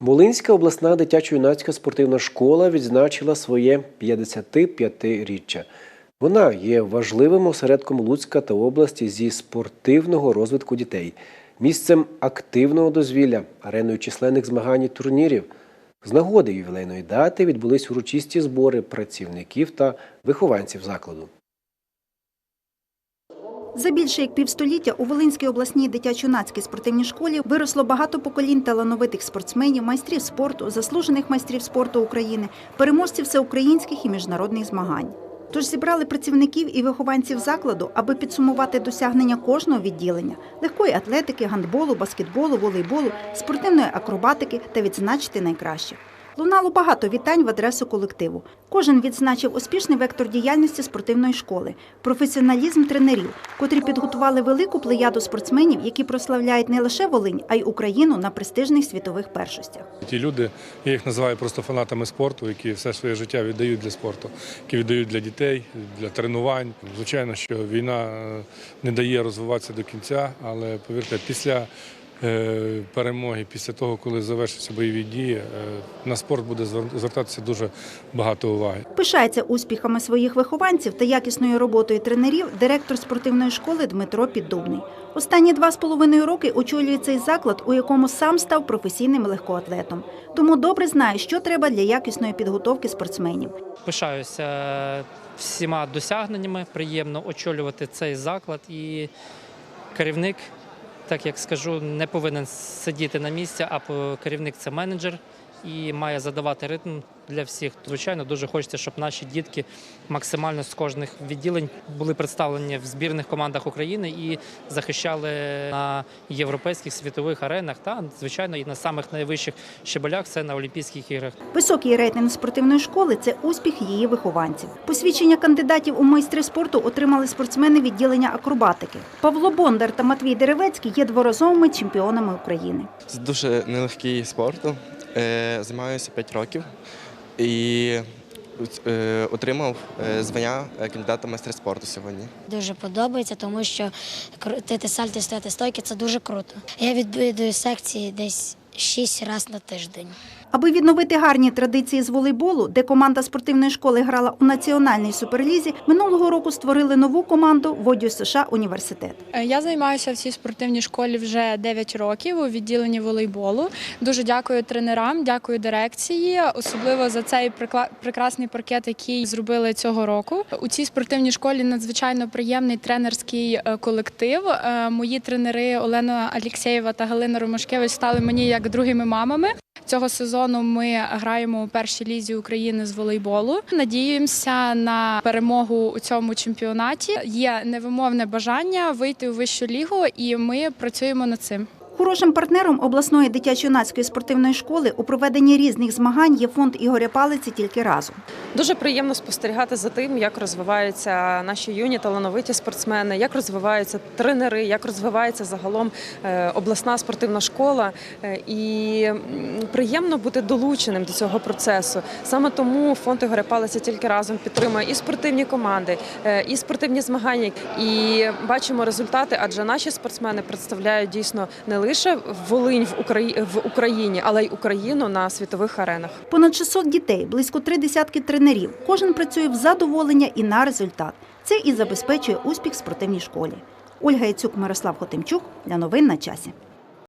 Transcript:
Волинська обласна дитячо-юнацька спортивна школа відзначила своє 55-річчя. Вона є важливим осередком Луцька та області зі спортивного розвитку дітей, місцем активного дозвілля, ареною численних змагань і турнірів. З нагоди ювілейної дати відбулись урочисті збори працівників та вихованців закладу. За більше як півстоліття у Волинській обласній дитячо-юнацькій спортивній школі виросло багато поколінь талановитих спортсменів, майстрів спорту, заслужених майстрів спорту України, переможців всеукраїнських і міжнародних змагань. Тож зібрали працівників і вихованців закладу, аби підсумувати досягнення кожного відділення легкої атлетики, гандболу, баскетболу, волейболу, спортивної акробатики та відзначити найкращих. Лунало багато вітань в адресу колективу. Кожен відзначив успішний вектор діяльності спортивної школи, професіоналізм тренерів, котрі підготували велику плеяду спортсменів, які прославляють не лише Волинь, а й Україну на престижних світових першостях. Ті люди, я їх називаю просто фанатами спорту, які все своє життя віддають для спорту, які віддають для дітей, для тренувань. Звичайно, що війна е, не дає розвиватися до кінця, але повірте, після перемоги, після того, коли завершаться бойові дії, е, на спорт буде звертатися дуже багато уваги. Пишається успіхами своїх вихованців та якісною роботою тренерів директор спортивної школи Дмитро Піддубний. Останні два з половиною роки очолює цей заклад, у якому сам став професійним легкоатлетом. Тому добре знає, що треба для якісної підготовки спортсменів. Пишаюся всіма досягненнями. Приємно очолювати цей заклад. І керівник, так як скажу, не повинен сидіти на місці, а керівник це менеджер і має задавати ритм для всіх. Звичайно, дуже хочеться, щоб наші дітки максимально з кожних відділень були представлені в збірних командах України і захищали на європейських світових аренах та звичайно і на самих найвищих щебелях це на Олімпійських іграх. Високий рейтинг спортивної школи це успіх її вихованців. Посвідчення кандидатів у майстри спорту отримали спортсмени відділення акробатики. Павло Бондар та Матвій Деревецький є дворазовими чемпіонами України. Це дуже нелегкий спорт. Е, Займаюся 5 років і е, отримав е, звання кандидата майстра спорту сьогодні. Дуже подобається, тому що крутити сальто і стояти стойки це дуже круто. Я відвідую секції десь 6 разів на тиждень. Аби відновити гарні традиції з волейболу, де команда спортивної школи грала у національній суперлізі, минулого року створили нову команду Водю США університет. Е, Я займаюся в цій спортивній школі вже 9 років у відділенні волейболу. Дуже дякую тренерам, дякую дирекції, особливо за цей прекрасний паркет, який зробили цього року. У цій спортивній школі надзвичайно приємний тренерський е, колектив. Е, Мої тренери Олена Алєксєєва та Галина Ромашкевич стали мені як другими мамами. Цього сезону ми граємо у першій лізі України з волейболу. Надіємося на перемогу у цьому чемпіонаті. Є невимовне бажання вийти у вищу лігу, і ми працюємо над цим. Хорошим партнером обласної дитячо-юнацької спортивної школи у проведенні різних змагань є фонд Ігоря Палиці тільки разом. Дуже приємно спостерігати за тим, як розвиваються наші юні талановиті спортсмени, як розвиваються тренери, як розвивається загалом е, обласна спортивна школа. Е, І приємно бути долученим до цього процесу. Саме тому фонд Ігоря Палиця тільки разом підтримує і спортивні команди, е, і спортивні змагання. І бачимо результати, адже наші спортсмени представляють дійсно не лише Волинь в Украї- в Україні, але й Україну на світових аренах. Понад 600 дітей, близько три десятки тренерів. Кожен працює в задоволення і на результат. Це і забезпечує успіх спортивній школі. Ольга Яцюк, Мирослав Хотимчук для новин на часі.